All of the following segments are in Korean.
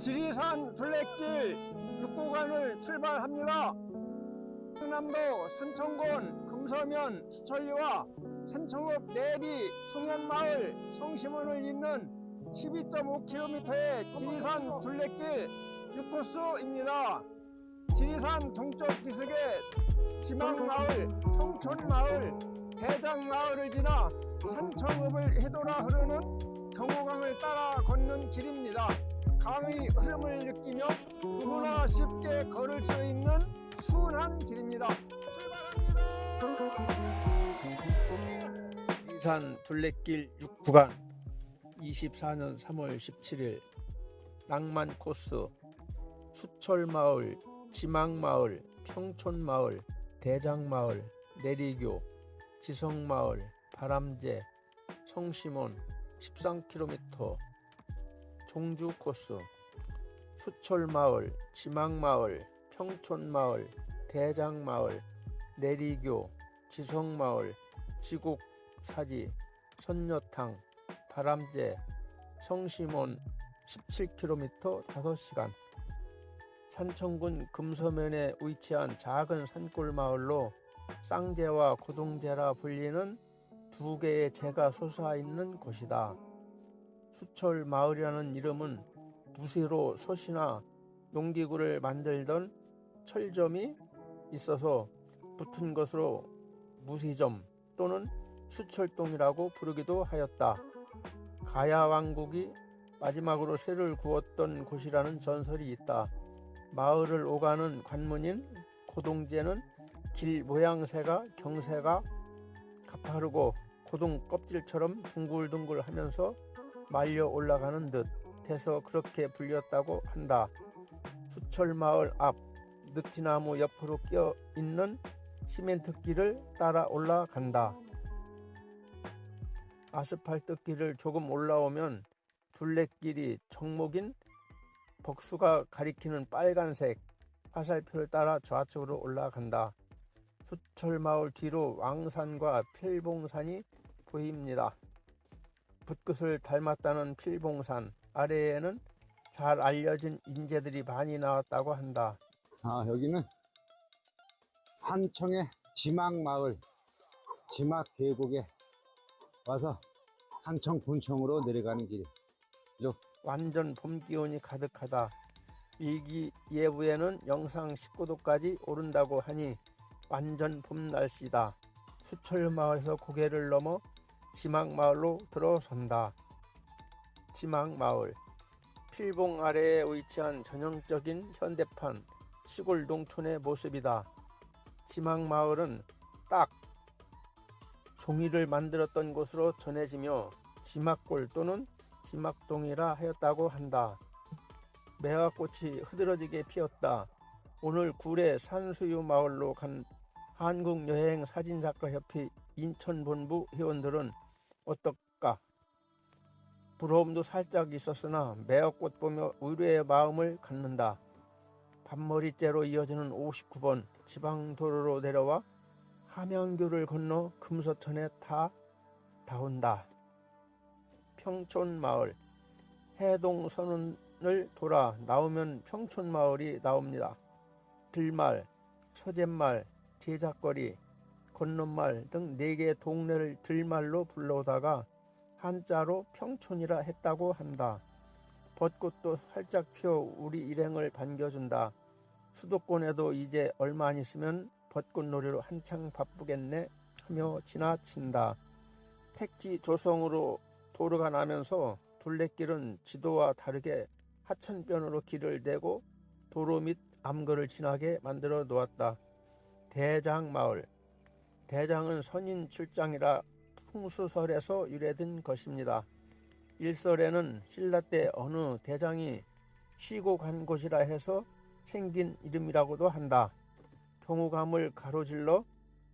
지리산 둘레길 6구간을 출발합니다. 충남도 산청군 금서면 수천리와 산청읍 내리 풍현마을 성심원을 잇는 12.5km의 지리산 둘레길 6코스입니다. 지리산 동쪽 기슭에 지망마을, 평촌마을, 대장마을을 지나 산청읍을 해돌아 흐르는 경호강을 따라 걷는 길입니다. 강의 흐름을 느끼며 누구나 쉽게 걸을 수 있는 순한 길입니다. 출발합니다. 이산 둘레길 6구간 24년 3월 17일 낭만 코스 수철마을, 지망마을, 평촌마을, 대장마을, 내리교, 지성마을, 바람제, 성심원 13km 종주 코스 수철마을, 지망마을, 평촌마을, 대장마을, 내리교, 지성마을, 지곡사지, 선녀탕, 바람제, 성심원 17km 5시간 산청군 금서면에 위치한 작은 산골 마을로 쌍제와 고동제라 불리는 두 개의 제가 솟아 있는 곳이다. 수철 마을이라는 이름은 무쇠로 솥이나 농기구를 만들던 철점이 있어서 붙은 것으로 무쇠점 또는 수철동이라고 부르기도 하였다. 가야 왕국이 마지막으로 쇠를 구웠던 곳이라는 전설이 있다. 마을을 오가는 관문인 고동제는 길 모양새가 경새가 가파르고 고동 껍질처럼 둥글둥글하면서 말려 올라가는 듯 해서 그렇게 불렸다고 한다. 수철마을 앞 느티나무 옆으로 끼어 있는 시멘트 길을 따라 올라간다. 아스팔트 길을 조금 올라오면 둘레길이 정목인 복수가 가리키는 빨간색 화살표를 따라 좌측으로 올라간다. 수철마을 뒤로 왕산과 필봉산이 보입니다. 붓끝을 닮았다는 필봉산 아래에는 잘 알려진 인재들이 많이 나왔다고 한다. 아, 여기는 산청의 지막마을, 지막 계곡에 와서 산청 군청으로 내려가는 길. 완전 봄 기온이 가득하다. 일기 예보에는 영상 19도까지 오른다고 하니 완전 봄 날씨다. 수철마을에서 고개를 넘어 지막마을로 들어선다. 지막마을 필봉 아래에 위치한 전형적인 현대판 시골 농촌의 모습이다. 지막마을은 딱 종이를 만들었던 곳으로 전해지며 지막골 또는 지막동이라 하였다고 한다. 매화꽃이 흐드러지게 피었다. 오늘 구례 산수유 마을로 간 한국여행 사진작가협회 인천본부 회원들은 어떨까? 부러움도 살짝 있었으나 매화꽃 보며 의뢰의 마음을 갖는다. 밤머리째로 이어지는 59번 지방도로로 내려와 함양교를 건너 금서천에 다 닿은다. 평촌마을 해동선을 돌아 나오면 평촌마을이 나옵니다. 들말, 서jet말, 제작거리, 건넌말 등 네 개의 동네를 들말로 불러오다가 한자로 평촌이라 했다고 한다. 벚꽃도 살짝 피어 우리 일행을 반겨준다. 수도권에도 이제 얼마 안 있으면 벚꽃놀이로 한창 바쁘겠네 하며 지나친다. 택지 조성으로 도로가 나면서 둘레길은 지도와 다르게 하천변으로 길을 내고 도로 및 암거를 지나게 만들어 놓았다. 대장마을 대장은 선인 출장이라 풍수설에서 유래된 것입니다. 일설에는 신라 때 어느 대장이 쉬고 간 곳이라 해서 생긴 이름이라고도 한다. 경우감을 가로질러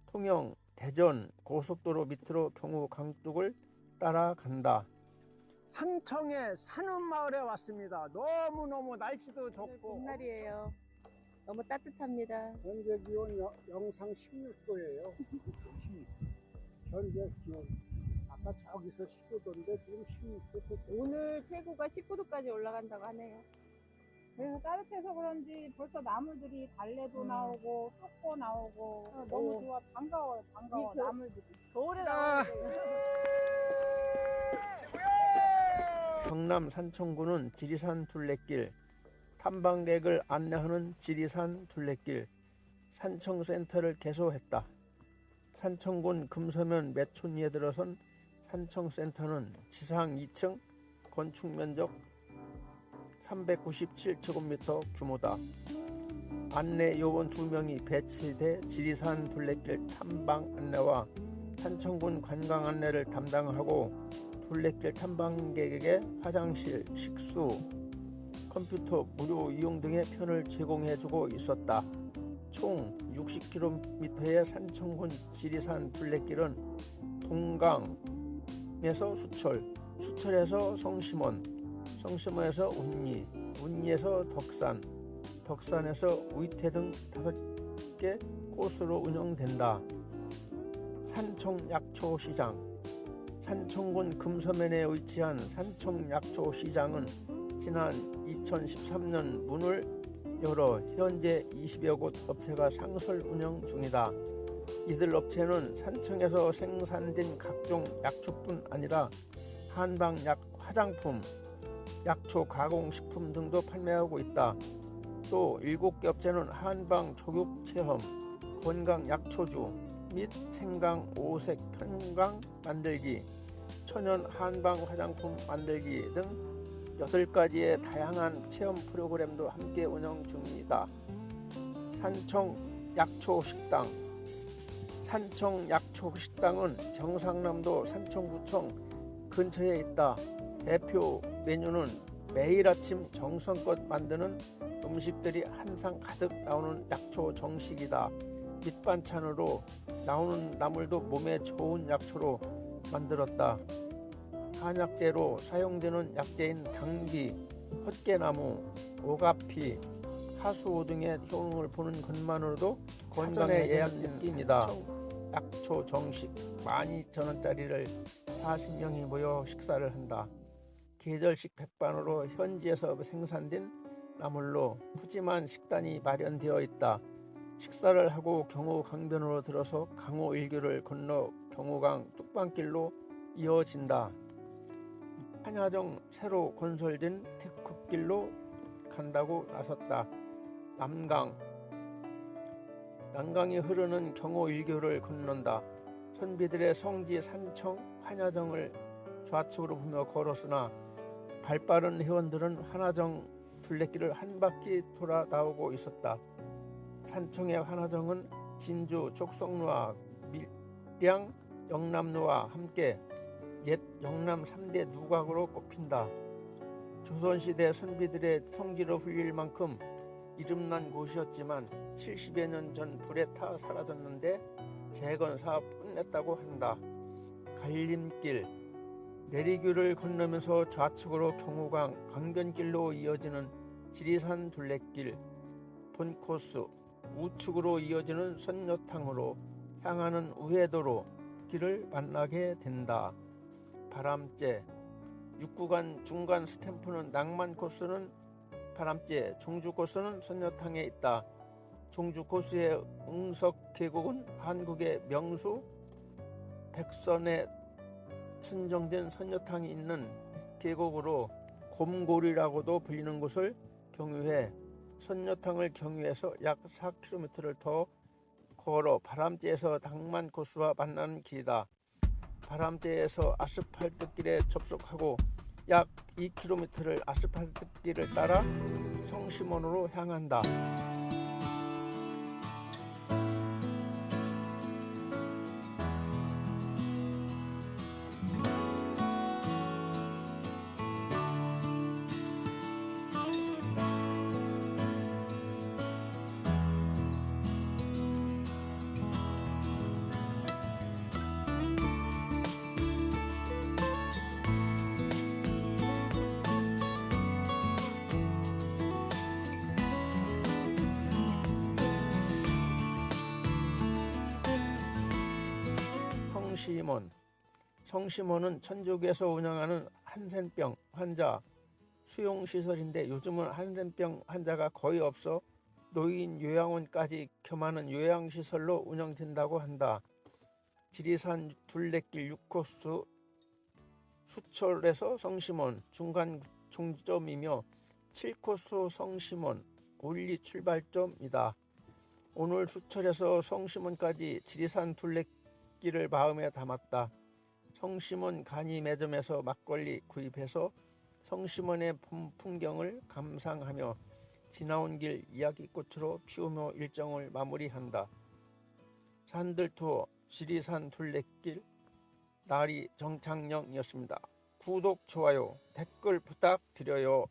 통영, 대전 고속도로 밑으로 경우 강둑을 따라간다. 산청의 산읍마을에 왔습니다. 너무너무 날씨도 좋고 봄날이에요. 너무 따뜻합니다. 현재 기온 여- 영상 16도예요. 현재 기온. 아까 저기서 15도인데 지금 16도 됐어요. 오늘 최고가 19도까지 올라간다고 하네요. 그래서 따뜻해서 그런지 벌써 나물들이 달래도 음. 나오고 쑥고 나오고 어, 너무 오. 좋아 반가워요 반가워 이 겨- 나물들이 겨울에 아. 나오는 경남 산청군은 지리산 둘레길, 탐방객을 안내하는 지리산 둘레길, 산청센터를 개소했다. 산청군 금서면 매촌리에 들어선 산청센터는 지상 2층, 건축 면적 397제곱미터 규모다. 안내 요원 2명이 배치돼 지리산 둘레길 탐방 안내와 산청군 관광 안내를 담당하고 둘레길 탐방객에게 화장실, 식수, 컴퓨터 무료 이용 등의 편을 제공해주고 있었다. 총 60km의 산청군 지리산 둘레길은 동강에서 수철, 수철에서 성심원, 성심원에서 운리, 운리에서 덕산, 덕산에서 우이태 등 다섯 개 코스로 운영된다. 산청약초시장 산청군 금서면에 위치한 산청약초시장은 지난 2013년 문을 열어 현재 20여 곳 업체가 상설 운영 중이다. 이들 업체는 산청에서 생산된 각종 약초뿐 아니라 한방약 화장품, 약초 가공식품 등도 판매하고 있다. 또 7개 업체는 한방 족육 체험, 건강 약초주 및 생강 오색 편강 만들기, 천연 한방 화장품 만들기 등 8가지의 다양한 체험 프로그램도 함께 운영 중이다. 산청 약초 식당 산청 약초 식당은 경상남도 산청구청 근처에 있다. 대표 메뉴는 매일 아침 정성껏 만드는 음식들이 항상 가득 나오는 약초 정식이다. 밑반찬으로 나오는 나물도 몸에 좋은 약초로 만들었다. 한약재로 사용되는 약재인 당귀, 헛개나무, 오가피, 하수오 등의 효능을 보는 것만으로도 건강에 예약 느낌이다. 약초 정식 12,000원짜리를 40명이 모여 식사를 한다. 계절식 백반으로 현지에서 생산된 나물로 푸짐한 식단이 마련되어 있다. 식사를 하고 경호 강변으로 들어서 강호 일교를 건너 경호강 뚝방길로 이어진다. 한야정 새로 건설된 테크길로 간다고 나섰다. 남강 남강이 흐르는 경호 일교를 건넌다. 선비들의 성지 산청 한야정을 좌측으로 보며 걸었으나 발빠른 회원들은 한야정 둘레길을 한 바퀴 돌아 나오고 있었다. 산청의 한화정은 진주 족성루와 밀양 영남루와 함께 옛 영남 3대 누각으로 꼽힌다. 조선시대 선비들의 성지로 불릴 만큼 이름난 곳이었지만 70여 년 전 불에 타 사라졌는데 재건 사업 끝냈다고 한다. 갈림길 내리교를 건너면서 좌측으로 경호강 강변길로 이어지는 지리산 둘레길 본 코스 우측으로 이어지는 선녀탕으로 향하는 우회도로 길을 만나게 된다. 바람재 6구간 중간 스탬프는 낭만 코스는 바람재, 종주 코스는 선녀탕에 있다. 종주 코스의 응석 계곡은 한국의 명수 백선에 선정된 선녀탕이 있는 계곡으로 곰골이라고도 불리는 곳을 경유해 선녀탕을 경유해서 약 4km를 더 걸어 바람재에서 낭만 코스와 만나는 길이다. 바람재에서 아스팔트 길에 접속하고 약 2km를 아스팔트 길을 따라 성심원으로 향한다. 성심원 성심원은 천주교에서 운영하는 한센병 환자 수용 시설인데 요즘은 한센병 환자가 거의 없어 노인 요양원까지 겸하는 요양 시설로 운영된다고 한다. 지리산 둘레길 6코스 수철에서 성심원 중간 종점이며 7코스 성심원 올리 출발점이다. 오늘 수철에서 성심원까지 지리산 둘레길 을 마음에 담았다. 성심원 간이 매점에서 막걸리 구입해서 성심원의 봄 풍경을 감상하며 지나온 길 이야기꽃으로 피우며 일정을 마무리한다. 산들 투어 지리산 둘레길 나리 정창영이었습니다. 구독, 좋아요, 댓글 부탁드려요.